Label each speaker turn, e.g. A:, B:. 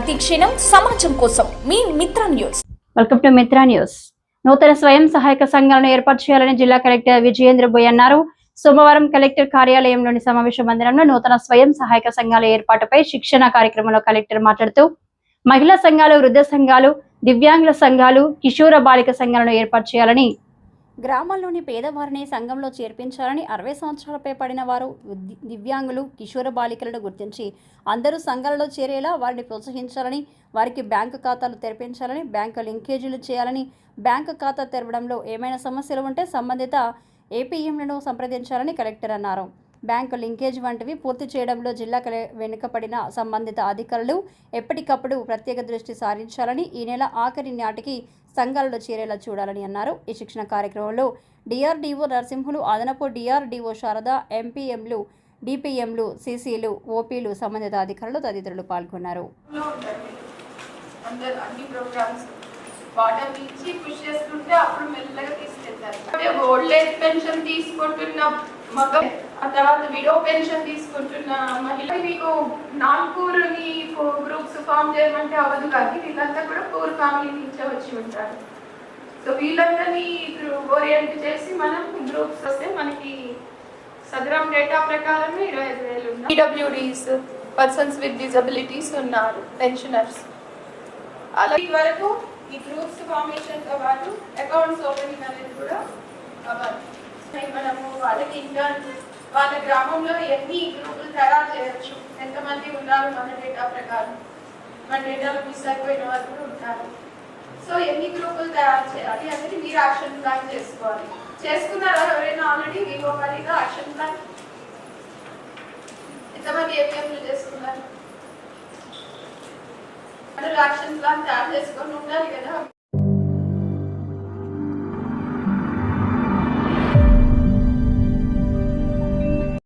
A: ప్రతిక్షణం సమాజం కోసం. మీ Mitra news.
B: Welcome to Mitra news. నూతన స్వయం సహాయక సంఘాలను ఏర్పాటు చేయాలని జిల్లా కలెక్టర్ విజయేంద్ర బోయ్ అన్నారు. సోమవారం కలెక్టర్ కార్యాలయంలోని సమావేశ మందిరంలో నూతన స్వయం సహాయక సంఘాల ఏర్పాటుపై శిక్షణ కార్యక్రమంలో కలెక్టర్ మాట్లాడుతూ మహిళా సంఘాలు వృద్ధ సంఘాలు దివ్యాంగుల సంఘాలు కిషోర బాలిక సంఘాలను ఏర్పాటు చేయాలని గ్రామాల్లోని పేదవారిని సంఘంలో చేర్పించాలని అరవై సంవత్సరాలపై పడిన వారు దివ్యాంగులు కిషోర బాలికలను గుర్తించి అందరూ సంఘాలలో చేరేలా వారిని ప్రోత్సహించాలని వారికి బ్యాంకు ఖాతాలు తెరిపించాలని బ్యాంకు లింకేజీలు చేయాలని బ్యాంకు ఖాతా తెరవడంలో ఏమైనా సమస్యలు ఉంటే సంబంధిత ఏపీఎంలను సంప్రదించాలని కలెక్టర్ అన్నారు. బ్యాంకు లింకేజ్ వంటివి పూర్తి చేయడంలో జిల్లా కలె వెనుకపడిన సంబంధిత అధికారులు ఎప్పటికప్పుడు ప్రత్యేక దృష్టి సారించాలని ఈ నెల ఆఖరి నాటికి సంఘాలలో చేరేలా చూడాలని అన్నారు. ఈ శిక్షణ కార్యక్రమంలో డిఆర్డీఓ నరసింహులు అదనపు డిఆర్డీఓ శారద ఎంపీఎంలు డిపిఎంలు సీసీలు ఓపీలు సంబంధిత అధికారులు తదితరులు పాల్గొన్నారు.
C: అందరు అన్ని ప్రోగ్రామ్స్ వాటర్ ఇచ్చి పుష్ చేస్తుంటే అప్పుడు మెల్లగా తీసుకెళ్తారు. ఓల్డ్ ఏజ్ పెన్షన్ తీసుకుంటున్న. మగ ఆ తర్వాత విడో పెన్షన్ తీసుకుంటున్న మహిళ మీకు నాన్ పూర్ని గ్రూప్స్ ఫామ్ చేయమంటే అవ్వదు కానీ వీళ్ళంతా కూడా పూర్ ఫ్యామిలీ నుంచే వచ్చి ఉంటారు. సో వీళ్ళందరినీ ఓరియంట్ చేసి మనం గ్రూప్స్ వస్తే మనకి సదరం డేటా ప్రకారం ఇరవై ఐదు వేలు ఉన్నాయి. ఈడబ్ల్యూడీస్ పర్సన్స్ విత్ డిజబిలిటీస్ ఉన్నారు పెన్షనర్స్. అలా వరకు ఈ గ్రూప్స్ ఫార్మేషన్తో పాటు అకౌంట్స్ ఓపెనింగ్ అనేది కూడా మనము వాళ్ళకి ఇంకా వాళ్ళ గ్రామంలో ఎన్ని గ్రూపులు తయారు చేయొచ్చు? ఎంతమంది ఉన్నారు మన డేటా ప్రకారం? మన డేటాలో మిస్ అయిపోయిన వాళ్ళు కూడా ఉంటారు. సో ఎన్ని గ్రూపులు తయారు చేయాలి అనేది మీరు యాక్షన్ ప్లాన్ చేసుకోవాలి. చేసుకున్నారా ఎవరైనా ఆల్రెడీ? వివో వారీగా యాక్షన్ ప్లాన్? ఎంతమంది ఏపీఎంలు చేసుకున్నారు? అందరూ యాక్షన్ ప్లాన్ తయారు చేసుకొని ఉండాలి కదా.